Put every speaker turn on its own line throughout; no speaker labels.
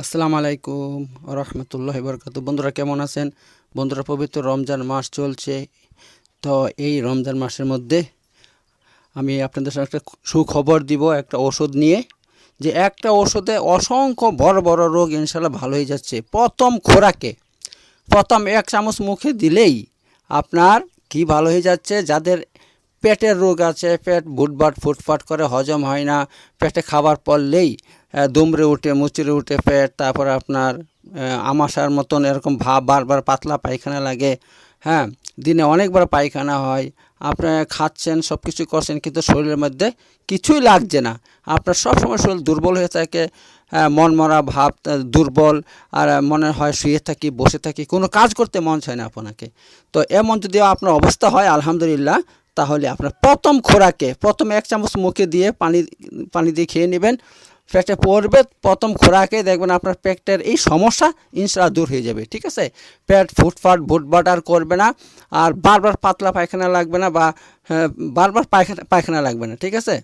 আসসালামু আলাইকুম রহমতুল্লাহ বরকাত বন্ধুরা কেমন আছেন? বন্ধুরা, পবিত্র রমজান মাস চলছে। তো এই রমজান মাসের মধ্যে আমি আপনাদের সাথে একটা সুখবর দিব, একটা ওষুধ নিয়ে, যে একটা ওষুধে অসংখ্য বড় বড় রোগ ইনশাল্লাহ ভালো হয়ে যাচ্ছে। প্রথম খোরাকে, প্রথম এক চামচ মুখে দিলেই আপনার কি ভালো হয়ে যাচ্ছে? যাদের পেটের রোগ আছে, পেট বুটবাট, ফুটফাট করে হজম হয় না, পেটে খাবার পড়লেই দুমড়ে উঠে মুচড়ে উঠে পেট তারপর আপনার আমাশার মতন এরকম ভাব বারবার পাতলা পায়খানা লাগে। হ্যাঁ দিনে অনেকবার পায়খানা হয়। আপনি খাচ্ছেন সব কিছু করছেন কিন্তু শরীরের মধ্যে কিছুই লাগছে না। আপনার সব সময় শরীর দুর্বল হয়ে থাকে হ্যাঁ, মন মরা ভাব দুর্বল আর মনে হয় শুয়ে থাকি বসে থাকি কোনো কাজ করতে মন চায় না আপনাকে। তো এমন যদি আপনার অবস্থা হয় আলহামদুলিল্লাহ তাহলে আপনার প্রথম খোরাকে প্রথম এক চামচ মুখে দিয়ে পানি পানি দিয়ে খেয়ে নেবেন। পেটে পড়বে প্রথম খোরাকে দেখবেন আপনার পেটের এই সমস্যা ইনশাল্লাহ দূর হয়ে যাবে ঠিক আছে? পেট ফুটফাট বুটবাট আর করবে না আর বারবার পাতলা পায়খানা লাগবে না বা হ্যাঁ, বারবার পায়খানা পায়খানা লাগবে না ঠিক আছে?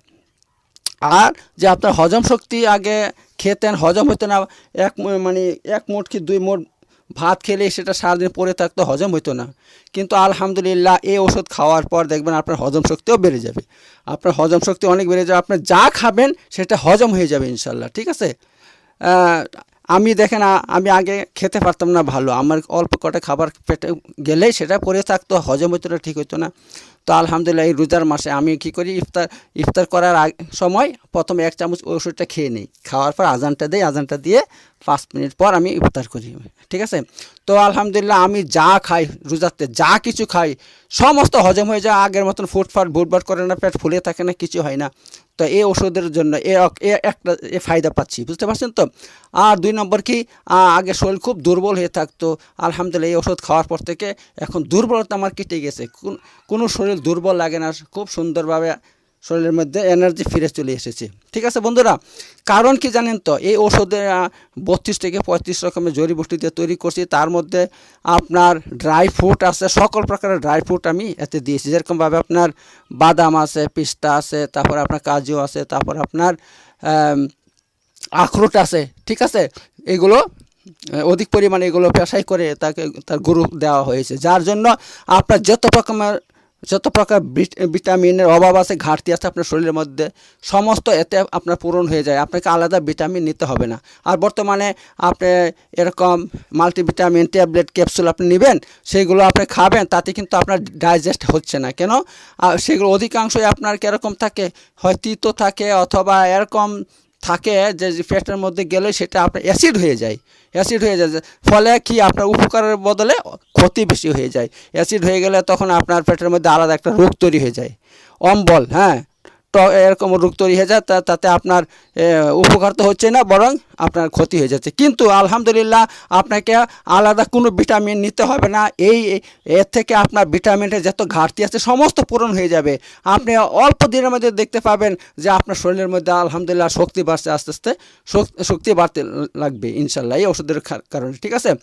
আর যে আপনার হজম শক্তি আগে খেতেন হজম হতো না এক মানে এক মোট কি দুই মুঠ ভাত খেলে সেটা সারাদিন পরে থাকতো, হজম হতো না। কিন্তু আলহামদুলিল্লাহ এই ওষুধ খাওয়ার পর দেখবেন আপনার হজম শক্তিও বেড়ে যাবে। আপনার হজম শক্তি অনেক বেড়ে যাবে। আপনি যা খাবেন সেটা হজম হয়ে যাবে ইনশাল্লাহ, ঠিক আছে? আমি দেখেন আমি আগে খেতে পারতাম না ভালো। আমার অল্প কটা খাবার পেটে গেলেই সেটা পরে থাকতো, হজম হতো না, ঠিক হতো না। তো আলহামদুলিল্লাহ এই রোজার মাসে আমি কি করি, ইফতার ইফতার করার সময় প্রথমে এক চামচ ওষুধটা খেয়ে নিই। খাওয়ার পর আজানটা দিই, আজানটা দিয়ে পাঁচ মিনিট পর আমি ইফতার করি, ঠিক আছে? তো আলহামদুলিল্লাহ আমি যা খাই, রোজাতে যা কিছু খাই, সমস্ত হজম হয়ে যায় আগের মতন ফুটফাট, বুটবাট করে না, পেট ফুলে থাকে না, কিছু হয় না। তো এই ওষুধের জন্য এ একটা, এ ফায়দা পাচ্ছি, বুঝতে পারছেন তো? আর দুই নম্বর কি? আগে শরীর খুব দুর্বল হয়ে থাকতো, আলহামদুলিল্লাহ এই ওষুধ খাওয়ার পর থেকে এখন দুর্বলতা আমার কেটে গেছে। কোনো শরীর দুর্বল লাগে না, খুব সুন্দরভাবে শরীরের মধ্যে এনার্জি ফিরে চলে এসেছে। ঠিক আছে বন্ধুরা, কারণ কি জানেন তো, এই ওষুধে বত্রিশ থেকে পঁয়ত্রিশ রকমের জড়িবুটি দিয়ে তৈরি করছি, তার মধ্যে আপনার ড্রাই ফ্রুট আছে, সকল প্রকারের ড্রাই ফ্রুট আমি এতে দিয়েছি। যেরকমভাবে আপনার বাদাম আছে, পিস্তা আছে, তারপর আপনার কাজু আছে, তারপর আপনার আখরোট আছে, ঠিক আছে? এগুলো অধিক পরিমাণে এগুলো পেশাই করে তাকে, তার গুরু দেওয়া হয়েছে। যার জন্য আপনার যত রকমের যত প্রকার ভিটামিনের অভাব আছে, ঘাটতি আছে আপনার শরীরের মধ্যে, সমস্ত এতে আপনার পূরণ হয়ে যায়। আপনাকে আলাদা ভিটামিন নিতে হবে না। আর বর্তমানে আপনি এরকম মাল্টিভিটামিন ট্যাবলেট ক্যাপসুল আপনি নেবেন সেইগুলো আপনি খাবেন, তাতে কিন্তু আপনার ডাইজেস্ট হচ্ছে না। কেন? সেগুলো অধিকাংশই আপনার কীরকম থাকে? হয় তিতো থাকে, অথবা এরকম থাকে যে পেটের মধ্যে গেলে সেটা আপনার অ্যাসিড হয়ে যায়। অ্যাসিড হয়ে যায়, ফলে কি আপনার উপকারের বদলে ক্ষতি বেশি হয়ে যায়। অ্যাসিড হয়ে গেলে তখন আপনার পেটের মধ্যে আলাদা একটা রোগ তৈরি হয়ে যায়। অম্বল হ্যাঁ? এরকম রোগ তৈরি হয়ে যায়, তা তাতে আপনার উপকার তো হচ্ছে না, বরং আপনার ক্ষতি হয়ে যাচ্ছে। কিন্তু আলহামদুলিল্লাহ আপনাকে আলাদা কোনো ভিটামিন নিতে হবে না। এই, এর থেকে আপনার ভিটামিনের যত ঘাটতি আছে, সমস্ত পূরণ হয়ে যাবে। আপনি অল্প দিনের মধ্যে দেখতে পাবেন যে আপনার শরীরের মধ্যে আলহামদুলিল্লাহ শক্তি বাড়ছে আস্তে আস্তে শক- শক্তি বাড়তে লাগবে ইনশাল্লাহ, এই ওষুধের কারণে, ঠিক আছে?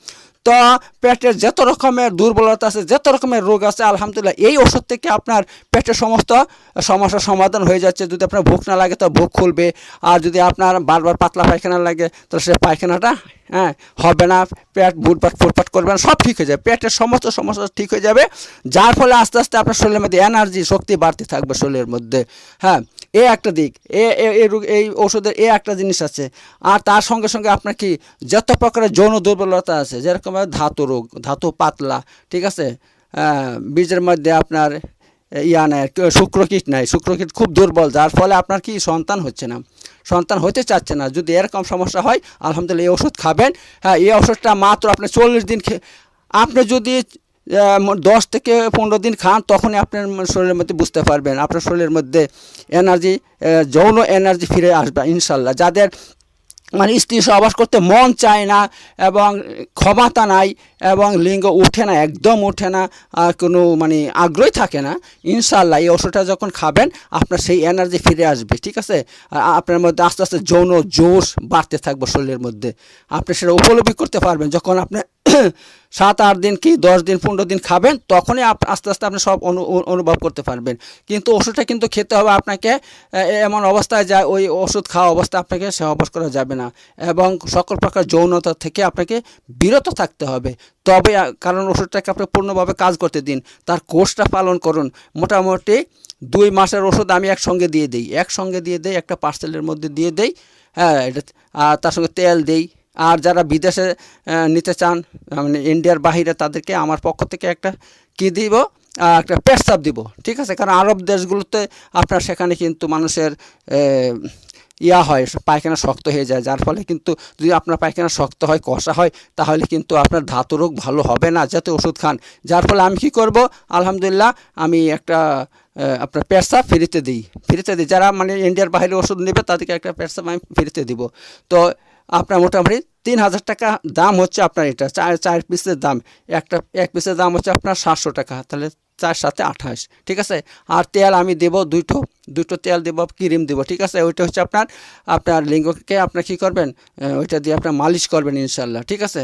তো পেটের যত রকমের দুর্বলতা আছে, যত রকমের রোগ আছে, আলহামদুলিল্লাহ, এই ওষুধ থেকে আপনার পেটের সমস্ত সমস্যার সমাধান হয়ে যাচ্ছে। যদি আপনার ভুক না লাগে, তো ভুক খুলবে। আর যদি আপনার বারবার পাতলা পায়খানা লাগে তো সে পায়খানাটা হ্যাঁ হবে না। পেট বুটপাট ফুটপাট করবে না, সব ঠিক হয়ে যাবে। পেটের সমস্ত সমস্যা ঠিক হয়ে যাবে। যার ফলে আস্তে আস্তে আপনার শরীরের মধ্যে এনার্জি শক্তি বাড়তে থাকবে শরীরের মধ্যে। হ্যাঁ এ একটা দিক। এ এই ওষুধের এ একটা জিনিস আছে। আর তার সঙ্গে সঙ্গে আপনার কি, যত প্রকারের যৌন দুর্বলতা আছে, যেরকম ধাতু রোগ, ধাতু পাতলা, ঠিক আছে? বীজের মধ্যে আপনার ইয়া নাই, শুক্রকীট নাই, শুক্রকীট খুব দুর্বল, যার ফলে আপনার কি সন্তান হচ্ছে না। সন্তান হতে চাচ্ছে না, যদি এরকম সমস্যা হয়, আলহামদুলিল্লাহ এই ওষুধ খাবেন। হ্যাঁ এই ওষুধটা মাত্র আপনি চল্লিশ দিন আপনি যদি দশ থেকে পনেরো দিন খান, তখনই আপনার শরীরের মধ্যে বুঝতে পারবেন, আপনার শরীরের মধ্যে এনার্জি যৌন এনার্জি ফিরে আসবে, ইনশাল্লাহ। যাদের মানে স্ত্রী সহবাস করতে মন চায় না এবং ক্ষমতা নাই এবং লিঙ্গ ওঠে না, একদম ওঠে না, আর কোনো মানে আগ্রহই থাকে না ইনশাল্লাহ এই ওষুধটা যখন খাবেন, আপনার সেই এনার্জি ফিরে আসবে, ঠিক আছে? আপনার মধ্যে আস্তে আস্তে যৌন জোশ বাড়তে থাকবে শরীরের মধ্যে। আপনি সেটা উপলব্ধি করতে পারবেন, যখন আপনি সাত, আট দিন কি দশ দিন, পনেরো দিন খাবেন, তখনই আপ, আস্তে আস্তে আপনি সব অনু- অনু- অনুভব করতে পারবেন। কিন্তু ওষুধটা কিন্তু খেতে হবে আপনাকে এমন অবস্থায় যায় ওই ওষুধ খাওয়া অবস্থা আপনাকে সহবাস করা যাবে না। এবং সকল প্রকার যৌনতা থেকে আপনাকে বিরত থাকতে হবে। তবে কারণ ওষুধটাকে আপনি পূর্ণভাবে কাজ করতে দিন। তার কোর্সটা পালন করুন। মোটামুটি দুই মাসের ওষুধ আমি একসঙ্গে দিয়ে দিই। একসঙ্গে দিয়ে দিই, একটা পার্সেলের মধ্যে দিয়ে দিই হ্যাঁ এটা আর তার সঙ্গে তেল দিই। আর যারা বিদেশে নিতে চান মানে ইন্ডিয়ার বাহিরে তাদেরকে আমার পক্ষ থেকে একটা কি দিব একটা পেটসাপ দিব, ঠিক আছে? কারণ আরব দেশগুলোতে আপনার সেখানে কিন্তু মানুষের ইয়া হয়, পায়খানা শক্ত হয়ে যায়। যার ফলে কিন্তু যদি আপনার পায়খানা শক্ত হয়, কষা হয়, তাহলে কিন্তু আপনার ধাতু রোগ ভালো হবে না যাতে ওষুধ খান। যার ফলে আমি কি করব? আলহামদুলিল্লাহ, আমি একটা আপনার পেটসাপ ফিরিতে দিই। ফ্রিতে দিই। যারা মানে ইন্ডিয়ার বাইরে ওষুধ নেবে, তাদেরকে একটা পেটসাপ আমি ফিরিতে দিব। তো আপনার মোটামুটি তিন হাজার টাকা দাম হচ্ছে আপনার এটা। চার চার পিসের দাম। একটা, এক পিসের দাম হচ্ছে আপনার সাতশো টাকা। তাহলে চার সাথে আঠাশ, ঠিক আছে? আর তেল আমি দেব দুটো দুটো তেল দেব, ক্রিম দেব, ঠিক আছে? ওইটা হচ্ছে আপনার আপনার লিঙ্গকে আপনার কী করবেন? ওইটা দিয়ে আপনার মালিশ করবেন ইনশাল্লাহ, ঠিক আছে?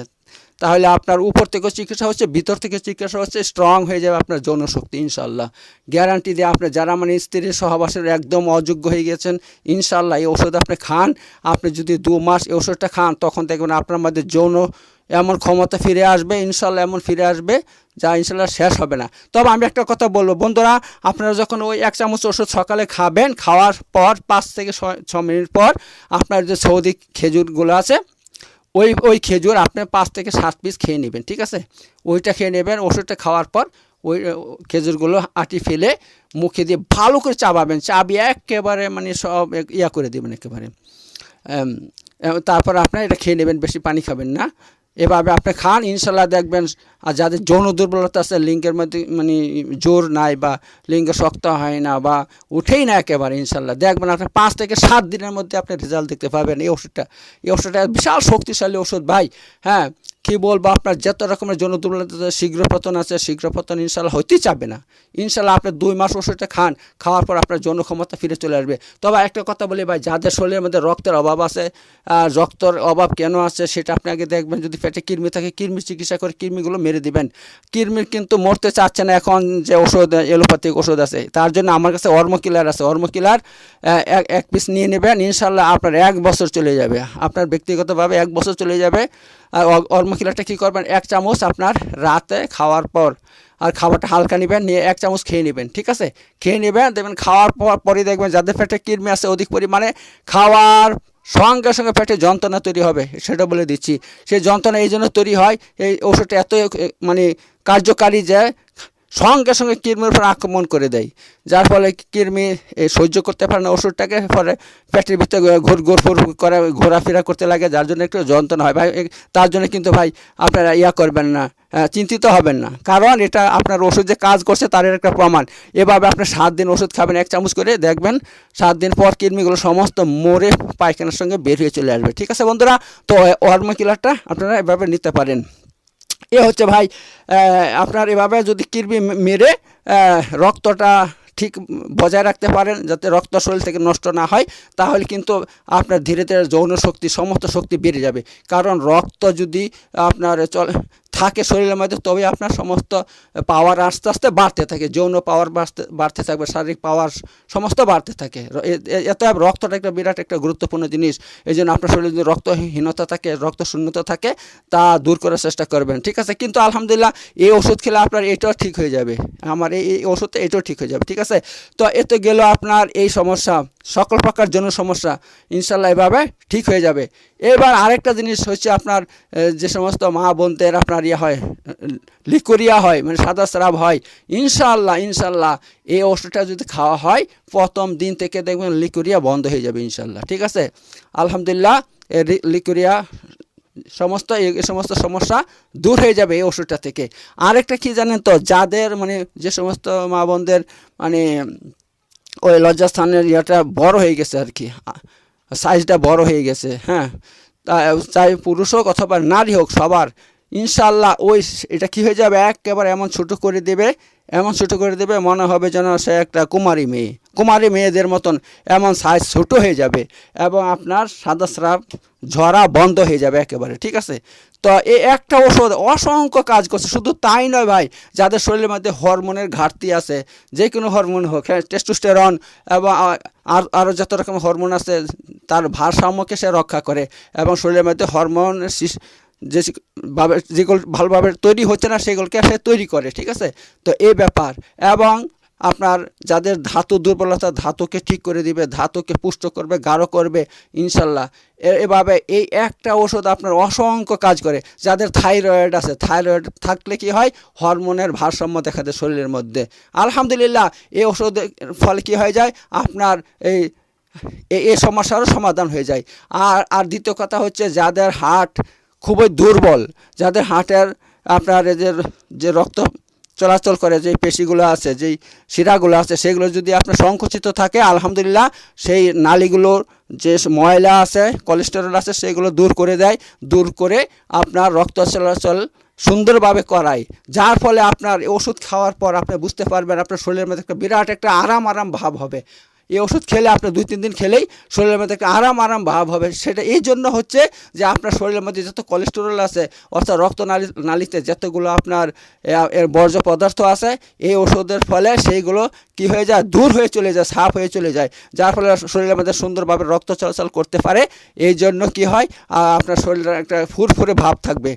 তাহলে আপনার উপর থেকে চিকিৎসা হচ্ছে, ভিতর থেকে চিকিৎসা হচ্ছে স্ট্রং হয়ে যাবে আপনার যৌনশক্তি ইনশাল্লাহ গ্যারান্টি দিয়ে আপনি যারা মানে স্ত্রীর সহবাসের একদম অযোগ্য হয়ে গেছেন ইনশাল্লাহ এই ওষুধ আপনি খান। আপনি যদি দু মাস এই ওষুধটা খান, তখন দেখবেন আপনার মধ্যে যৌন এমন ক্ষমতা ফিরে আসবে ইনশাল্লাহ এমন ফিরে আসবে, যা ইনশাল্লাহ শেষ হবে না। তবে আমি একটা কথা বলব, বন্ধুরা, আপনারা যখন ওই এক চামচ ওষুধ সকালে খাবেন, খাওয়ার পর পাঁচ থেকে ছ মিনিট পর আপনার যে সৌদি খেজুরগুলো আছে ওই ওই খেজুর আপনি পাঁচ থেকে সাত পিস খেয়ে নেবেন, ঠিক আছে? ওইটা খেয়ে নেবেন, ওষুধটা খাওয়ার পর ওই খেজুরগুলো আটি ফেলে মুখে দিয়ে ভালো করে চাবাবেন চাবি একেবারে মানে সব ইয়া করে দেবেন একেবারে। তারপর আপনার এটা খেয়ে নেবেন, বেশি পানি খাবেন না। এভাবে আপনি খান, ইনশাল্লাহ দেখবেন, আর যাদের যৌন দুর্বলতা আছে, লিঙ্গের মধ্যে মানে জোর নাই বা লিঙ্গ শক্ত হয় না বা উঠেই না একেবারে, ইনশাল্লাহ। দেখবেন আপনার পাঁচ থেকে সাত দিনের মধ্যে আপনি রেজাল্ট দেখতে পাবেন। এই ওষুধটা এই ওষুধটা বিশাল শক্তিশালী ওষুধ ভাই। হ্যাঁ কি বলব, আপনার যত রকমের যৌন দুর্বলতা শীঘ্র পতন আছে, শীঘ্র পতন ইনশাল্লাহ হইতেই চাবে না। ইনশাল্লাহ আপনি দুই মাস ওষুধটা খান, খাওয়ার পর আপনার যৌন ক্ষমতা ফিরে চলে আসবে। তবে একটা কথা বলি ভাই, যাদের শরীরের মধ্যে রক্তের অভাব আছে রক্তর অভাব কেন আছে সেটা আপনি আগে দেখবেন, যদি পেটে কৃমি থাকে কৃমি চিকিৎসা করে কৃমিগুলো মেরে দিবেন। কৃমির কিন্তু মরতে চাচ্ছে না এখন যে ওষুধ এলোপ্যাথিক ওষুধ আছে। তার জন্য আমার কাছে অর্ম কিলার আছে। অর্ম কিলার এক এক পিস নিয়ে নেবেন, ইনশাল্লাহ আপনার এক বছর চলে যাবে। আপনার ব্যক্তিগতভাবে এক বছর চলে যাবে, আর অর্ম কিলারটা কী করবেন? এক চামচ আপনার রাতে খাওয়ার পর, আর খাবারটা হালকা নেবেন, নিয়ে এক চামচ খেয়ে নেবেন, ঠিক আছে? খেয়ে নেবেন, দেখবেন খাওয়ার পর পরে দেখবেন যাদের পেটে কৃমি আছে, অধিক পরিমাণে খাওয়ার সঙ্গে সঙ্গে পেটে যন্ত্রণা তৈরি হবে, সেটা বলে দিচ্ছি। সেই যন্ত্রণা এই জন্য তৈরি হয়, এই ওষুধটা এত মানে কার্যকারী যে সঙ্গে সঙ্গে কৃমির উপর আক্রমণ করে দেয়, যার ফলে কৃমি সহ্য করতে পারে না ওষুধটাকে পরে পেটের ভিতরে ঘুর ঘুর ফুর করে, ঘোরাফেরা করতে লাগে, যার জন্য একটু যন্ত্রণা হয়। ভাই তার জন্য কিন্তু ভাই, আপনারা ইয়া করবেন না চিন্তিত হবেন না। কারণ এটা আপনার ওষুধ যে কাজ করছে, তার একটা প্রমাণ। এভাবে আপনি সাত দিন ওষুধ খাবেন, এক চামচ করে, দেখবেন সাত দিন পর কৃমিগুলো সমস্ত মরে পায়খানার সঙ্গে বের হয়ে চলে আসবে। ঠিক আছে বন্ধুরা? তো অর্ম কিলারটা আপনারা এভাবে নিতে পারেন। এ হচ্ছে ভাই আপনার এভাবে যদি কিরবি মেরে রক্তটা ঠিক বজায় রাখতে পারেন যাতে রক্ত শরীর থেকে নষ্ট না হয়, তাহলে কিন্তু আপনার ধীরে ধীরে যৌন শক্তি, সমস্ত শক্তি বেড়ে যাবে। কারণ রক্ত যদি আপনার চল থাকে শরীরের মধ্যে, তবে আপনার সমস্ত পাওয়ার আস্তে আস্তে বাড়তে থাকে, যৌন পাওয়ার বাড়তে বাড়তে থাকবে, শারীরিক পাওয়ার সমস্ত বাড়তে থাকে। এত রক্তটা একটা বিরাট একটা গুরুত্বপূর্ণ জিনিস। এই জন্য আপনার শরীরে যদি রক্তহীনতা থাকে রক্ত শূন্যতা থাকে, তা দূর করার চেষ্টা করবেন, ঠিক আছে? কিন্তু আলহামদুলিল্লাহ, এই ওষুধ খেলে আপনার এটাও ঠিক হয়ে যাবে। আমার এই এই ওষুধটা এটাও ঠিক হয়ে যাবে, ঠিক আছে? তো এতে গেল আপনার এই সমস্যা, সকল প্রকার জন্য সমস্যা ইনশাল্লাহ এভাবে ঠিক হয়ে যাবে। এবার আরেকটা জিনিস হচ্ছে আপনার যে সমস্ত মা বোনদের আপনার ইয়ে হয় লিকোরিয়া হয় মানে সাদা স্রাব হয় ইনশাল্লাহ ইনশাল্লাহ এই ওষুধটা যদি খাওয়া হয়, প্রথম দিন থেকে দেখবেন লিকোরিয়া বন্ধ হয়ে যাবে ইনশাল্লাহ ঠিক আছে? আলহামদুলিল্লাহ, এই রি- লিকোরিয়া সমস্ত, এই সমস্ত সমস্যা দূর হয়ে যাবে এই ওষুধটা থেকে। আরেকটা কি জানেন তো, যাদের মানে যে সমস্ত মা বোনদের মানে ওই লজ্জাস্থানের ইয়েটা বড় হয়ে গেছে আর কি সাইজটা বড় হয়ে গেছে হ্যাঁ? তা, চাই পুরুষ হোক অথবা নারী হোক, সবার ইনশাল্লাহ ওই এটা কি হয়ে যাবে? একেবারে এমন ছোট করে দেবে, এমন ছোট করে দেবে মনে হবে যেন সে একটা কুমারী মেয়ে। কুমারী মেয়েদের মতন এমন সাইজ ছোট হয়ে যাবে এবং আপনার সাদা স্রাব ঝরা বন্ধ হয়ে যাবে একেবারে, ঠিক আছে? তো এই একটা ওষুধ অসংখ্য কাজ করছে, শুধু তাই নয় ভাই, যাদের শরীরের মধ্যে হরমোনের ঘাটতি আছে, যে কোনো হরমোন হোক হ্যাঁ টেস্টোস্টেরন এবং আর, আরও যত রকম হরমোন আছে, তার ভারসাম্যকে সে রক্ষা করে এবং শরীরের মধ্যে হরমোন যে ভাবে যেগুলো ভালোভাবে তৈরি হচ্ছে না সেগুলোকে সে তৈরি করে, ঠিক আছে? তো এই ব্যাপার। এবং আপনার যাদের ধাতু দুর্বলতা, ধাতুকে ঠিক করে দিবে, ধাতুকে পুষ্ট করবে, গাঢ় করবে, ইনশাল্লাহ। এভাবে এই একটা ওষুধ আপনার অসংখ্য কাজ করে। যাদের থাইরয়েড আছে, থাইরয়েড থাকলে কি হয়? হরমোনের ভারসাম্য দেখা দেয় শরীরের মধ্যে। আলহামদুলিল্লাহ, এই ওষুধের ফলে কি হয়ে যায়? আপনার এই এই সমস্যারও সমাধান হয়ে যায়। আর আর দ্বিতীয় কথা হচ্ছে, যাদের হার্ট খুবই দুর্বল, যাদের হার্টের আপনার যে যে রক্ত চলাচল করে যেই পেশিগুলো আছে, যেই শিরাগুলো আছে, সেগুলো যদি আপনার সংকুচিত থাকে, আলহামদুলিল্লাহ সেই নালীগুলোর যে ময়লা আছে কোলেস্টেরল আছে, সেগুলো দূর করে দেয়, দূর করে আপনার রক্ত চলাচল সুন্দরভাবে করায়। যার ফলে আপনার ওষুধ খাওয়ার পর আপনি বুঝতে পারবেন, আপনার শরীরের মধ্যে একটা বিরাট একটা আরাম আরাম ভাব হবে। এই ওষুধ খেলে আপনার দুই, তিন দিন খেলেই শরীরের মধ্যে একটা আরাম আরাম ভাব হবে। সেটা এই জন্য হচ্ছে যে আপনার শরীরের মধ্যে যত কোলেস্টেরল আছে, অর্থাৎ রক্ত নালী, নালীতে যতগুলো আপনার এর বর্জ্য পদার্থ আছে, এই ওষুধের ফলে সেইগুলো কি হয়ে যায়? দূর হয়ে চলে যায়, সাফ হয়ে চলে যায়। যার ফলে শরীরের মধ্যে সুন্দরভাবে রক্ত চলাচল করতে পারে। এই জন্য কি হয়? আপনার শরীরের একটা ফুরফুরে ভাব থাকবে।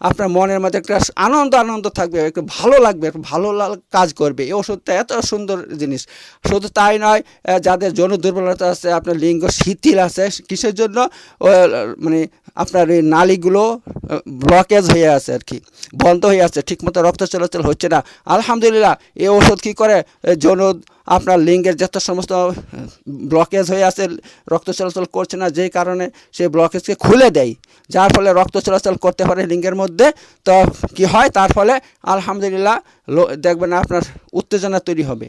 আপনার মনের মধ্যে একটা আনন্দ আনন্দ থাকবে, একটু ভালো লাগবে, একটু ভালো কাজ করবে। এই ওষুধটা এত সুন্দর জিনিস। শুধু তাই নয় যাদের যৌন দুর্বলতা আছে, আপনার লিঙ্গ শিথিল আছে, কিসের জন্য? মানে আপনার এই নালীগুলো ব্লকেজ হয়ে আছে আর কি, বন্ধ হয়ে আছে, ঠিকমতো রক্ত চলাচল হচ্ছে না। আলহামদুলিল্লাহ, এই ওষুধ কী করে? যৌন আপনার লিঙ্গের যত সমস্ত ব্লকেজ হয়ে আছে, রক্ত চলাচল করছে না, যেই কারণে সেই ব্লকেজকে খুলে দেয়। যার ফলে রক্ত চলাচল করতে পারে লিঙ্গের মধ্যে। তো কি হয়? তার ফলে আলহামদুলিল্লাহ দেখবেন আপনার উত্তেজনা তৈরি হবে।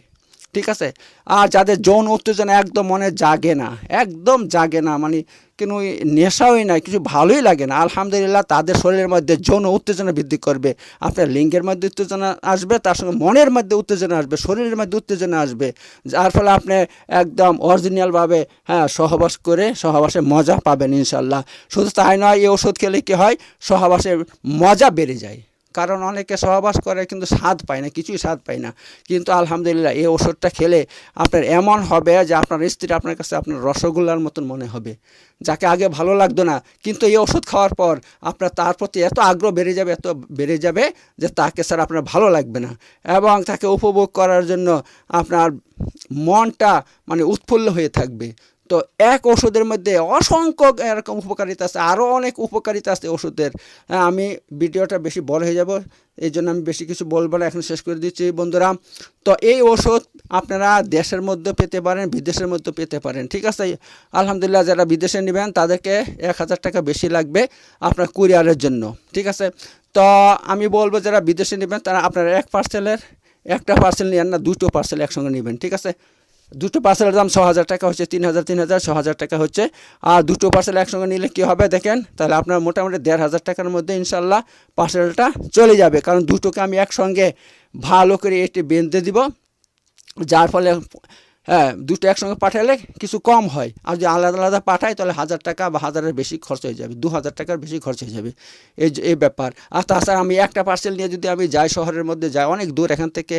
ঠিক আছে? আর যাদের যৌন উত্তেজনা একদম মনে জাগে না, একদম জাগে না মানে কোনো নেশাই নাই, কিছু ভালোই লাগে না। আলহামদুলিল্লাহ, তাদের শরীরের মধ্যে যৌন উত্তেজনা বৃদ্ধি করবে। আপনার লিঙ্গের মধ্যে উত্তেজনা আসবে, তার সঙ্গে মনের মধ্যে উত্তেজনা আসবে, শরীরের মধ্যে উত্তেজনা আসবে। যার ফলে আপনি একদম অরিজিনালভাবে হ্যাঁ সহবাস করে সহবাসে মজা পাবেন ইনশাল্লাহ শুধু তাই নয়, এই ওষুধ খেলে কী হয়? সহবাসের মজা বেড়ে যায়। কারণ অনেকে সহবাস করে কিন্তু স্বাদ পায় না, কিছুই স্বাদ পায় না। কিন্তু আলহামদুলিল্লাহ এই ওষুধটা খেলে আপনার এমন হবে যে আপনার স্ত্রী আপনার কাছে আপনার রসগোল্লার মতন মনে হবে। যাকে আগে ভালো লাগতো না, কিন্তু এই ওষুধ খাওয়ার পর আপনার তার প্রতি এত আগ্রহ বেড়ে যাবে, এত বেড়ে যাবে যে তাকে স্যার আপনার ভালো লাগবে না। এবং তাকে উপভোগ করার জন্য আপনার মনটা মানে উৎফুল্ল হয়ে থাকবে। তো এক ওষুধের মধ্যে অসংখ্য এরকম উপকারিতা আছে আরও অনেক উপকারিতা আছে ওষুধের হ্যাঁ, আমি ভিডিওটা বেশি বড় হয়ে যাব এই জন্য আমি বেশি কিছু বলব না এখন শেষ করে দিচ্ছি বন্ধুরা। তো এই ওষুধ আপনারা দেশের মধ্যে পেতে পারেন বিদেশের মধ্যে পেতে পারেন ঠিক আছে? আলহামদুলিল্লাহ যারা বিদেশে নেবেন তাদেরকে এক হাজার টাকা বেশি লাগবে আপনার কুরিয়ারের জন্য ঠিক আছে? তো আমি বলব যারা বিদেশে নেবেন তারা আপনারা এক পার্সেলের একটা পার্সেল নেন না দুটো পার্সেল একসঙ্গে নেবেন ঠিক আছে? দুটো পার্সেলের দাম ছ হাজার টাকা হচ্ছে, তিন হাজার তিন হাজার ছ হাজার টাকা হচ্ছে। আর দুটো পার্সেল একসঙ্গে নিলে কী হবে দেখেন? তাহলে আপনার মোটামুটি দেড় হাজার টাকার মধ্যে ইনশাল্লাহ পার্সেলটা চলে যাবে। কারণ দুটোকে আমি একসঙ্গে ভালো করে এটি বেঁধে দিব, যার ফলে হ্যাঁ দুটো একসঙ্গে পাঠালে কিছু কম হয়। আর যদি আলাদা আলাদা পাঠাই তাহলে হাজার টাকা বা হাজারের বেশি খরচ হয়ে যাবে দু হাজার টাকার বেশি খরচ হয়ে যাবে। এই এই ব্যাপার। আর তাছাড়া আমি একটা পার্সেল নিয়ে যদি আমি যাই শহরের মধ্যে, যাই অনেক দূর, এখান থেকে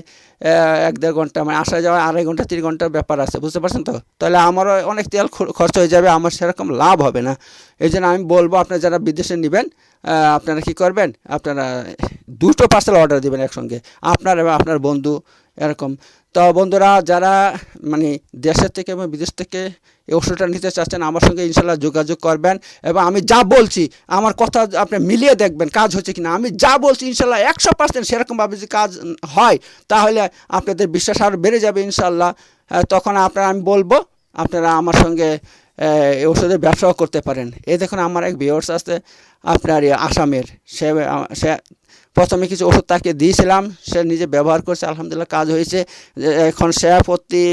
এক দেড় ঘণ্টা মানে আসা যাওয়া আড়াই ঘণ্টা, তিন ঘণ্টার ব্যাপার আছে, বুঝতে পারছেন তো? তাহলে আমারও অনেক তেল খরচ হয়ে যাবে, আমার সেরকম লাভ হবে না। এই জন্য আমি বলব, আপনারা যারা বিদেশে নেবেন আপনারা কি করবেন? আপনারা দুটো পার্সেল অর্ডার দিবেন একসঙ্গে। আপনার এবং আপনার বন্ধু, এরকম। তো বন্ধুরা যারা মানে দেশের থেকে এবং বিদেশ থেকে এই ওষুধটা নিতে চাচ্ছেন আমার সঙ্গে ইনশাল্লাহ যোগাযোগ করবেন এবং আমি যা বলছি আমার কথা আপনি মিলিয়ে দেখবেন কাজ হচ্ছে কিনা। আমি যা বলছি ইনশাল্লাহ একশো পার্সেন্ট সেরকমভাবে যদি কাজ হয় তাহলে আপনাদের বিশ্বাস আরও বেড়ে যাবে ইনশাল্লাহ। আহ, তখন আপনারা আমি বলব আপনারা আমার সঙ্গে এই ওষুধের ব্যবসাও করতে পারেন। এই দেখুন আমার এক ভিওর্স আছে আপনার আসামের। সে সে প্রথমে কিছু ওষুধ তাকে দিয়েছিলাম, সে নিজে ব্যবহার করছে, আলহামদুলিল্লাহ কাজ হয়েছে। এখন সে প্রতি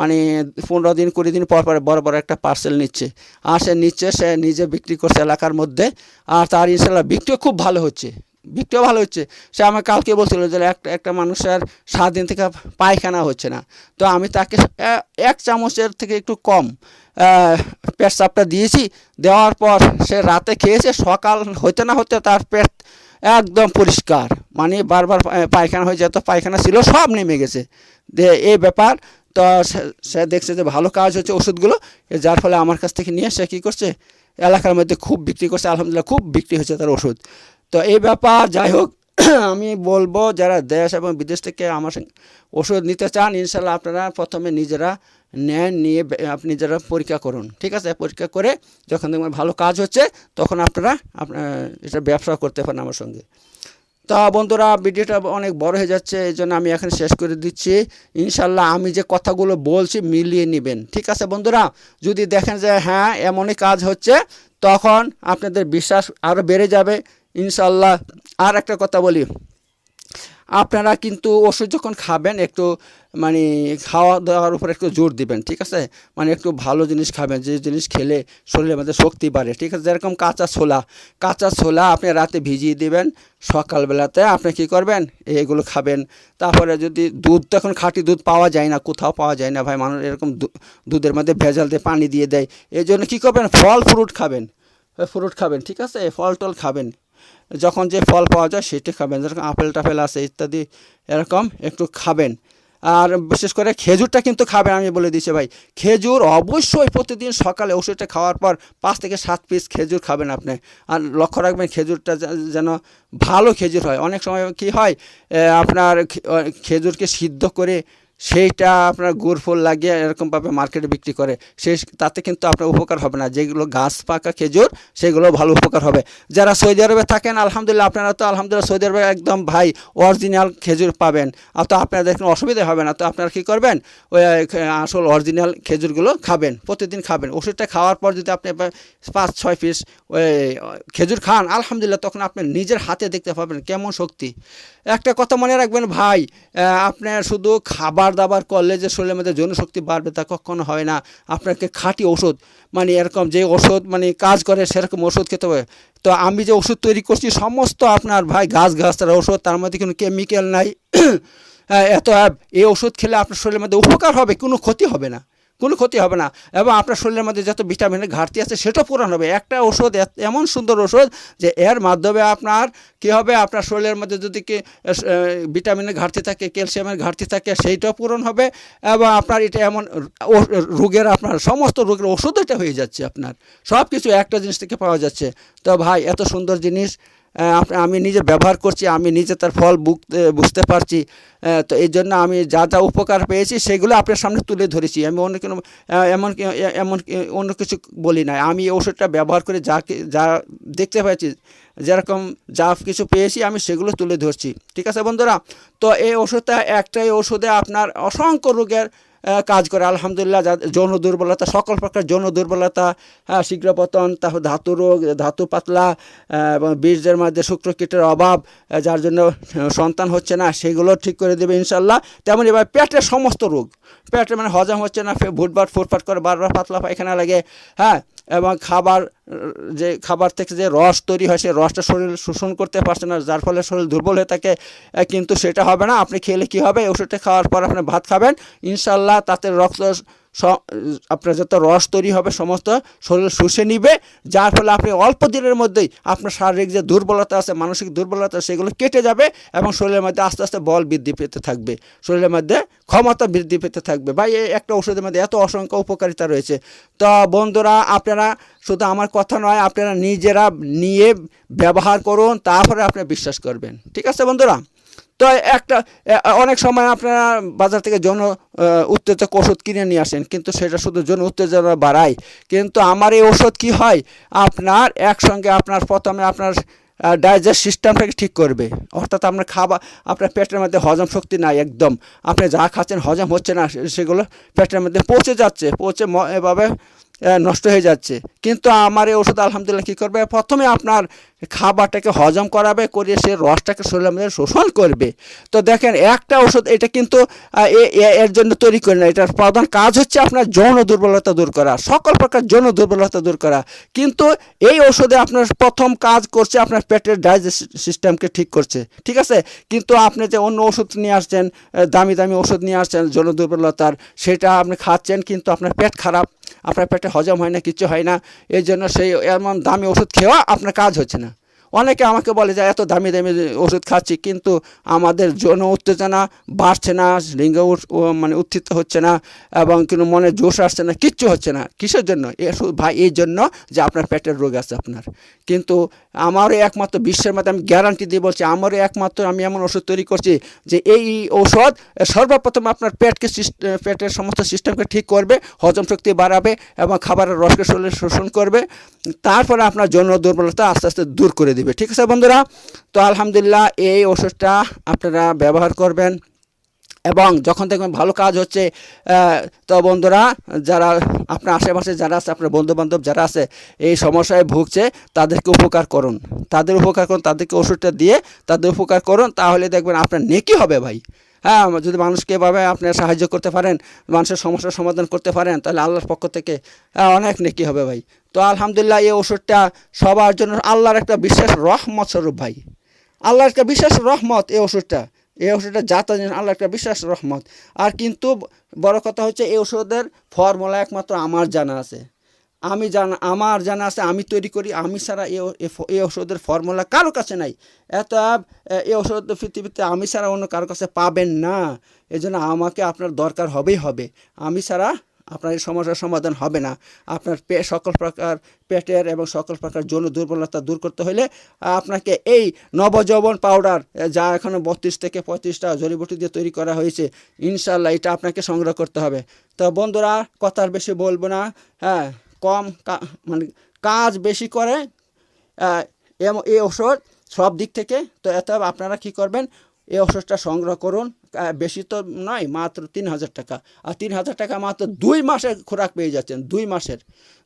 মানে পনেরো দিন, কুড়ি দিন পর পর বড় বড় একটা পার্সেল নিচ্ছে। আর সে নিচ্ছে, সে নিজে বিক্রি করছে এলাকার মধ্যে। আর তার ইনশাল্লাহ বিক্রিও খুব ভালো হচ্ছে, বিক্রিও ভালো হচ্ছে। সে আমার কালকে বলছিল যে একটা একটা মানুষের সাত দিন থেকে পায়খানা হচ্ছে না। তো আমি তাকে এক চামচের থেকে একটু কম পেট পেটসাপটা দিয়েছি। দেওয়ার পর সে রাতে খেয়েছে, সকাল হতে না হতে তার পেট একদম পরিষ্কার। মানে বারবার পায়খানা হয়ে যেত পায়খানা ছিল সব নেমে গেছে। দে, এই ব্যাপার। তো সে- দেখছে যে ভালো কাজ হচ্ছে ওষুধগুলো। যার ফলে আমার কাছ থেকে নিয়ে সে কী করছে? এলাকার মধ্যে খুব বিক্রি করছে। আলহামদুলিল্লাহ খুব বিক্রি হচ্ছে তার ওষুধ। তো এই ব্যাপার, যাই হোক আমি বলব যারা দেশ এবং বিদেশ থেকে আমার ওষুধ নিতে চান ইনশাল্লাহ আপনারা প্রথমে নিজেরা নেন, নিয়ে আপনি নিজেরা পরীক্ষা করুন। ঠিক আছে? পরীক্ষা করে যখন দেখবেন ভালো কাজ হচ্ছে, তখন আপনারা আপনার এটা ব্যবসা করতে পারেন আমার সঙ্গে। তা বন্ধুরা, ভিডিওটা অনেক বড় হয়ে যাচ্ছে, এই জন্য আমি এখন শেষ করে দিচ্ছি। ইনশাল্লাহ আমি যে কথাগুলো বলছি মিলিয়ে নেবেন। ঠিক আছে বন্ধুরা? যদি দেখেন যে হ্যাঁ এমনই কাজ হচ্ছে, তখন আপনাদের বিশ্বাস আরও বেড়ে যাবে। ইনশাল্লাহ আর একটা কথা বলি। আপনারা কিন্তু ওষুধ যখন খাবেন, একটু মানে খাওয়া দাওয়ার উপর একটু জোর দিবেন, ঠিক আছে? মানে একটু ভালো জিনিস খাবেন, যে জিনিস খেলে শরীরের মধ্যে শক্তি বাড়ে, ঠিক আছে? যেরকম কাঁচা ছোলা কাঁচা ছোলা আপনি রাতে ভিজিয়ে দিবেন, সকালবেলাতে আপনি কি করবেন? এগুলো খাবেন। তারপরে যদি দুধ তো এখন খাঁটি দুধ পাওয়া যায় না, কোথাও পাওয়া যায় না, ভাই, মানুষ এরকম দুধের মধ্যে ভেজাল দিয়ে পানি দিয়ে দেয়। এই জন্য কী করবেন? ফল ফ্রুট খাবেন। ফ্রুট খাবেন, ঠিক আছে? ফল টল খাবেন। যখন যে ফল পাওয়া যায় সেটা খাবেন, যেরকম আপেল টাপেল আছে ইত্যাদি এরকম একটু খাবেন। আর বিশেষ করে খেজুরটা কিন্তু খাবেন, আমি বলে দিচ্ছি ভাই। খেজুর অবশ্যই প্রতিদিন সকালে ওষুধটা খাওয়ার পর পাঁচ থেকে সাত পিস খেজুর খাবেন আপনি। আর লক্ষ্য রাখবেন খেজুরটা যেন ভালো খেজুর হয়। অনেক সময় কি হয় আপনার খেজুরকে সিদ্ধ করে সেইটা আপনার গুড় ফুল লাগিয়ে এরকমভাবে মার্কেটে বিক্রি করে। সেই তাতে কিন্তু আপনার উপকার হবে না। যেগুলো গাছ পাকা খেজুর, সেগুলো ভালো উপকার হবে। যারা সৌদি আরবে থাকেন, আলহামদুলিল্লাহ আপনারা তো আলহামদুলিল্লাহ সৌদি আরবে একদম ভাই অরিজিনাল খেজুর পাবেন। আর তো আপনাদের কোনো অসুবিধা হবে না। তো আপনারা কী করবেন? ওই আসল অরিজিনাল খেজুরগুলো খাবেন, প্রতিদিন খাবেন। ওষুধটা খাওয়ার পর যদি আপনি পাঁচ, ছয় পিস ওই, খেজুর খান, আলহামদুলিল্লাহ তখন আপনি নিজের হাতে দেখতে পাবেন কেমন শক্তি। একটা কথা মনে রাখবেন ভাই আপনার শুধু খাবার দাবার করলে যে শরীরের মধ্যে জনশক্তি বাড়বে তা কখনো হয় না। আপনাকে খাঁটি ওষুধ মানে এরকম যে ওষুধ মানে কাজ করে সেরকম ওষুধ খেতে হবে। তো আমি যে ওষুধ তৈরি করছি সমস্ত আপনার ভাই গাছ গাছের ওষুধ তার মধ্যে কোনো কেমিক্যাল নাই। হ্যাঁ, এত এই ওষুধ খেলে আপনার শরীরের মধ্যে উপকার হবে কোনো ক্ষতি হবে না। কোনো ক্ষতি হবে না। এবং আপনার শরীরের মধ্যে যত ভিটামিনের ঘাটতি আছে, সেটাও পূরণ হবে। একটা ওষুধ এমন সুন্দর ওষুধ যে এর মাধ্যমে আপনার কী হবে? আপনার শরীরের মধ্যে যদি কি ভিটামিনের ঘাটতি থাকে, ক্যালসিয়ামের ঘাটতি থাকে, সেইটাও পূরণ হবে। এবং আপনার এটা এমন রোগের আপনার সমস্ত রোগের ওষুধ এটা হয়ে যাচ্ছে আপনার। সব কিছু একটা জিনিস থেকে পাওয়া যাচ্ছে। তো ভাই, এত সুন্দর জিনিস। আমি নিজে ব্যবহার করছি, আমি নিজে তার ফল বুঝতে পারছি তো এই জন্য আমি যা যা উপকার পেয়েছি সেগুলো আপনার সামনে তুলে ধরেছি। আমি অন্য কোনো এমন এমন অন্য কিছু বলি না। আমি এই ওষুধটা ব্যবহার করে যা যা দেখতে পেয়েছি যেরকম যা কিছু পেয়েছি আমি সেগুলো তুলে ধরছি। ঠিক আছে বন্ধুরা? তো এই ওষুধটা একটাই ওষুধে আপনার অসংখ্য রোগের কাজ করে। আলহামদুলিল্লাহ যৌন দুর্বলতা, সকল প্রকার যৌন দুর্বলতা হ্যাঁ শীঘ্রপতন তারপর ধাতু রোগ, ধাতু পাতলা এবং বীর্যের মধ্যে শুক্রকীটের অভাব যার জন্য সন্তান হচ্ছে না, সেগুলো ঠিক করে দেবে ইনশাল্লাহ তেমন এবার পেটের সমস্ত রোগ পেটে মানে হজম হচ্ছে না ভুটভাট, ফুটফাট করে বারবার পাতলা পায়খানা লাগে হ্যাঁ এবং খাবার, যে খাবার থেকে যে রস তৈরি হয়, সেই রসটা শরীর শোষণ করতে পারছে না, যার ফলে শরীর দুর্বল হয়ে থাকে কিন্তু সেটা হবে না। আপনি খেলে কি হবে? ওষুধটা খাওয়ার পর আপনি ভাত খাবেন। ইনশাল্লাহ তাতে রক্ত আপনার যত রস তৈরি হবে, সমস্ত শরীর শুষে নিবে, যার ফলে আপনি অল্প দিনের মধ্যেই আপনার শারীরিক যে দুর্বলতা আছে, মানসিক দুর্বলতা, সেগুলো কেটে যাবে এবং শরীরের মধ্যে আস্তে আস্তে বল বৃদ্ধি পেতে থাকবে। শরীরের মধ্যে ক্ষমতা বৃদ্ধি পেতে থাকবে। বা এই একটা ওষুধের মধ্যে এত অসংখ্য উপকারিতা রয়েছে। তো বন্ধুরা, আপনারা শুধু আমার কথা নয়, আপনারা নিজেরা নিয়ে ব্যবহার করুন, তারপরে আপনি বিশ্বাস করবেন। ঠিক আছে বন্ধুরা? তো একটা অনেক সময় আপনারা বাজার থেকে যৌন উত্তেজক ওষুধ কিনে নিয়ে আসেন, কিন্তু সেটা শুধু যৌন উত্তেজনা বাড়ায়। কিন্তু আমার এই ওষুধ কি হয়? আপনার একসঙ্গে আপনার প্রথমে আপনার ডাইজেস্ট সিস্টেমটাকে ঠিক করবে? অর্থাৎ আপনার খাবার আপনার পেটের মধ্যে হজম শক্তি নাই একদম। আপনি যা খাচ্ছেন হজম হচ্ছে না সেগুলো পেটের মধ্যে পৌঁছে যাচ্ছে পৌঁছে এভাবে নষ্ট হয়ে যাচ্ছে। কিন্তু আমার এই ওষুধ আলহামদুলিল্লাহ কী করবে? প্রথমে আপনার খাবারটাকে হজম করাবে করে সে রসটাকে শরীরের মধ্যে শোষণ করবে। তো দেখেন, একটা ওষুধ এটা কিন্তু এর জন্য তৈরি করে না এটার প্রধান কাজ হচ্ছে আপনার যৌন দুর্বলতা দূর করা। সকল প্রকার যৌন দুর্বলতা দূর করা। কিন্তু এই ওষুধে আপনার প্রথম কাজ করছে আপনার পেটের ডাইজেস্ট সিস্টেমকে ঠিক করছে। ঠিক আছে? কিন্তু আপনি যে অন্য ওষুধ নিয়ে আসছেন দামি দামি ওষুধ নিয়ে আসছেন, যৌন দুর্বলতার, সেটা আপনি খাচ্ছেন, কিন্তু আপনার পেট খারাপ। আপনার পেটে হজম হয় না কিছু হয় না। এই জন্য সেই এমন দামি ওষুধ খেয়েও আপনার কাজ হচ্ছে না। অনেকে আমাকে বলে যে, এত দামি দামি ওষুধ খাচ্ছি, কিন্তু আমাদের যৌন উত্তেজনা বাড়ছে না, লিঙ্গ মানে উত্থিত হচ্ছে না এবং কিন্তু মনে জোশ আসছে না, কিচ্ছু হচ্ছে না। কিসের জন্য? ভাই, এই জন্য যে আপনার পেটের রোগ আছে আপনার। কিন্তু আমারও একমাত্র বিশ্বের মধ্যে আমি গ্যারান্টি দিয়ে বলছি, আমারও একমাত্র আমি এমন ওষুধ তৈরি করছি যে, এই ঔষধ সর্বপ্রথম আপনার পেটকে পেটের সমস্ত সিস্টেমকে ঠিক করবে, হজম শক্তি বাড়াবে এবং খাবারের রসকে শোষণ করবে। তারপরে আপনার যৌন দুর্বলতা আস্তে আস্তে দূর করে দিবে। ঠিক আছে বন্ধুরা? তো আলহামদুলিল্লাহ এই ওষুধটা আপনারা ব্যবহার করবেন। এবং যখন দেখবেন ভালো কাজ হচ্ছে তো বন্ধুরা, যারা আপনার আশেপাশে যারা আছে, আপনার বন্ধুবান্ধব যারা আছে, এই সমস্যায় ভুগছে, তাদেরকে উপকার করুন। তাদের উপকার করুন, তাদেরকে ওষুধটা দিয়ে তাদের উপকার করুন, তাহলে দেখবেন আপনার নেকি হবে ভাই। হ্যাঁ যদি মানুষকে এভাবে আপনি সাহায্য করতে পারেন মানুষের সমস্যার সমাধান করতে পারেন তাহলে আল্লাহর পক্ষ থেকে হ্যাঁ, অনেক নেকি হবে ভাই। তো আলহামদুলিল্লাহ এই ওষুধটা সবার জন্য আল্লাহর একটা বিশেষ রহমত স্বরূপ ভাই। আল্লাহর একটা বিশেষ রহমত এই ওষুধটা। এই ওষুধটা জাতা আল্লাহ একটা বিশ্বাস রহমত। আর কিন্তু বড় কথা হচ্ছে এই ওষুধের ফর্মুলা একমাত্র আমার জানা আছে। আমি জানা, আমার জানা আছে, আমি তৈরি করি, আমি ছাড়া এই ওষুধের ফর্মুলা কারও কাছে নাই। এত এই ওষুধ পৃথিবীতে আমি ছাড়া অন্য কারও কাছে পাবেন না। এই জন্য আমাকে আপনার দরকার হবেই হবে। আমি ছাড়া আপনার এই সমস্যার সমাধান হবে না। আপনার পে, সকল প্রকার পেটের এবং সকল প্রকার যৌন দুর্বলতা দূর করতে হলে আপনাকে এই নবযৌবন পাউডার যা এখনও বত্রিশ থেকে পঁয়ত্রিশটা জড়িবুটি দিয়ে তৈরি করা হয়েছে ইনশাল্লাহ এটা আপনাকে সংগ্রহ করতে হবে। তো বন্ধুরা, কথার বেশি বলব না। হ্যাঁ কম মানে কাজ বেশি করে এ ওষুধ সব দিক থেকে। তো এত আপনারা কি করবেন এই ওষুধটা সংগ্রহ করুন। বেশি তো নয়, মাত্র তিন হাজার টাকা। আর তিন হাজার টাকা মাত্র দুই মাসের খোরাক পেয়ে যাচ্ছেন, দুই মাসের।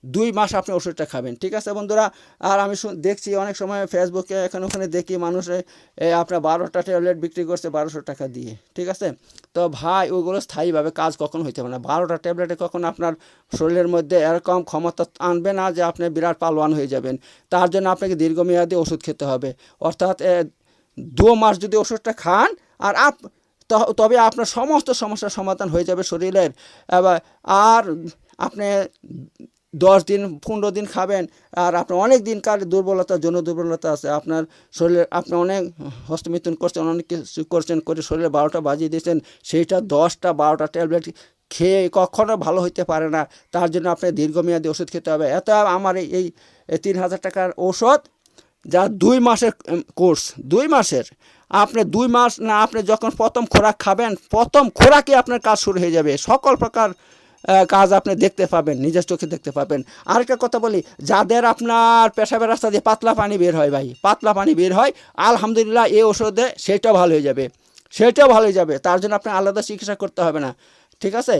দুই মাস আপনি ওষুধটা খাবেন, ঠিক আছে বন্ধুরা? আর আমি দেখছি অনেক সময় ফেসবুকে এখানে ওখানে দেখি মানুষে আপনার বারোটা ট্যাবলেট বিক্রি করছে বারোশো টাকা দিয়ে, ঠিক আছে? তো ভাই, ওগুলো স্থায়ীভাবে কাজ কখন হইতে পারে না? বারোটা ট্যাবলেটে কখন আপনার শরীরের মধ্যে এরকম ক্ষমতা আনবে না যে আপনি বিরাট পালোয়ান হয়ে যাবেন? তার জন্য আপনাকে দীর্ঘমেয়াদী ওষুধ খেতে হবে। অর্থাৎ দু মাস যদি ওষুধটা খান, আর আপ তবে আপনার সমস্ত সমস্যার সমাধান হয়ে যাবে শরীরের। এবার আর আপনি দশ দিন, পনেরো দিন খাবেন, আর আপনার অনেক দিনকার দুর্বলতা, যৌন দুর্বলতা আছে। আপনার শরীরে আপনি অনেক হস্তমিথুন করছেন, অনেক কিছু করছেন, করে শরীরে বারোটা বাজিয়ে দিয়েছেন, সেইটা দশটা, বারোটা ট্যাবলেট খেয়ে কখনো ভালো হইতে পারে না। তার জন্য আপনার দীর্ঘমেয়াদী ওষুধ খেতে হবে। এত আমার এই তিন হাজার টাকার ঔষধ যা দুই মাসের কোর্স দুই মাসের। আপনি দুই মাস না, আপনি যখন প্রথম খোরাক খাবেন, প্রথম খোরাকে আপনার কাজ শুরু হয়ে যাবে। সকল প্রকার কাজ আপনি দেখতে পাবেন, নিজের চোখে দেখতে পাবেন। আরেকটা কথা বলি, যাদের আপনার পেশাবের রাস্তা দিয়ে পাতলা পানি বের হয় ভাই, পাতলা পানি বের হয়, আলহামদুলিল্লাহ এই ওষুধে সেটাও ভালো হয়ে যাবে। সেটাও ভালো হয়ে যাবে, তার জন্য আপনি আলাদা চিকিৎসা করতে হবে না। ঠিক আছে?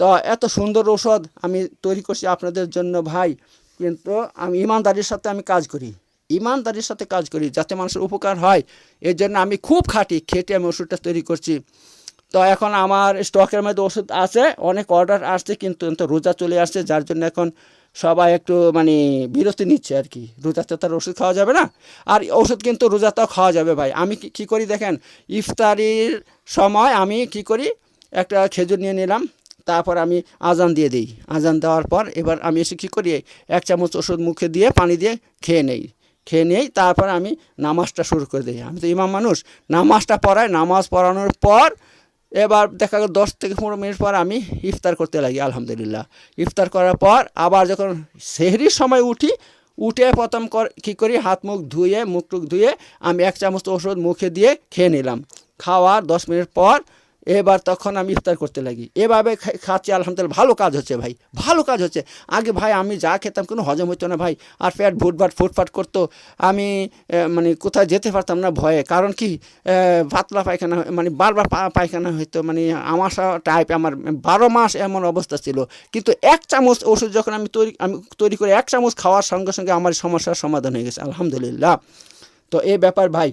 তো এত সুন্দর ঔষধ আমি তৈরি করছি আপনাদের জন্য ভাই, কিন্তু আমি ইমানদারির সাথে আমি কাজ করি। ইমানদারির সাথে কাজ করি যাতে মানুষের উপকার হয়। এর জন্য আমি খুব খাটি খেটে আমি ওষুধটা তৈরি করছি। তো এখন আমার স্টকের মধ্যে ওষুধ আছে, অনেক অর্ডার আসছে কিন্তু রোজা চলে আসছে, যার জন্য এখন সবাই একটু মানে বিরতি নিচ্ছে আর কি। রোজাতে তার ওষুধ খাওয়া যাবে না। আর ওষুধ কিন্তু রোজাতেও খাওয়া যাবে ভাই। আমি কী করি দেখেন, ইফতারির সময় আমি কি করি, একটা খেজুর নিয়ে নিলাম, তারপর আমি আজান দিয়ে দিই। আজান দেওয়ার পর এবার আমি এসে কী করি, এক চামচ ওষুধ মুখে দিয়ে, পানি দিয়ে খেয়ে নেই। খেয়ে নেই তারপর আমি নামাজটা শুরু করে দিই। আমি তো ইমাম মানুষ। নামাজটা পড়াই, নামাজ পড়ানোর পর এবার দেখা গেল দশ থেকে পনেরো মিনিট পর আমি ইফতার করতে লাগি, আলহামদুলিল্লাহ। ইফতার করার পর আবার যখন সেহরির সময় উঠি, উঠে প্রথম কী করি? হাত মুখ ধুয়ে, মুখ টুক ধুয়ে আমি এক চামচ ওষুধ মুখে দিয়ে খেয়ে নিলাম। খাওয়ার দশ মিনিট পর এবার তখন আমি ইফতার করতে লাগি। এভাবে খাচ্ছি, আলহামদুলিল্লাহ। ভালো কাজ হচ্ছে ভাই, ভালো কাজ হচ্ছে। আগে ভাই আমি যা খেতাম কোনো হজম হতো না ভাই, আর পেট ভুটভাট, ফুটফাট করতো। আমি মানে কোথায় যেতে পারতাম না ভয়ে। কারণ কি পাতলা পায়খানা মানে বারবার পায়খানা হইতো। মানে আমার টাইপ আমার বারো মাস এমন অবস্থা ছিল। কিন্তু এক চামচ ওষুধ যখন আমি তৈরি আমি তৈরি করে এক চামচ খাওয়ার সঙ্গে সঙ্গে আমার সমস্যার সমাধান হয়ে গেছে, আলহামদুলিল্লাহ। তো এই ব্যাপার ভাই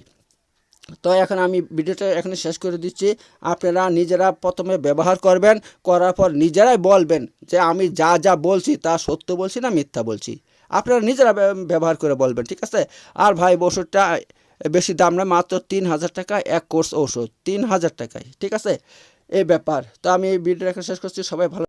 তো এখন আমি ভিডিওটা এখানে শেষ করে দিচ্ছি। আপনারা নিজেরা প্রথমে ব্যবহার করবেন, করার পর নিজেরাই বলবেন যে আমি যা যা বলছি তা সত্য বলছি না মিথ্যা বলছি। আপনারা নিজেরা ব্যবহার করে বলবেন, ঠিক আছে? আর ভাই, ওষুধটা বেশি দাম না, মাত্র তিন হাজার টাকা, এক কোর্স ওষুধ, তিন হাজার টাকায়, ঠিক আছে? এই ব্যাপার। তো আমি এই ভিডিওটা এখানে শেষ করছি, সবাই ভালো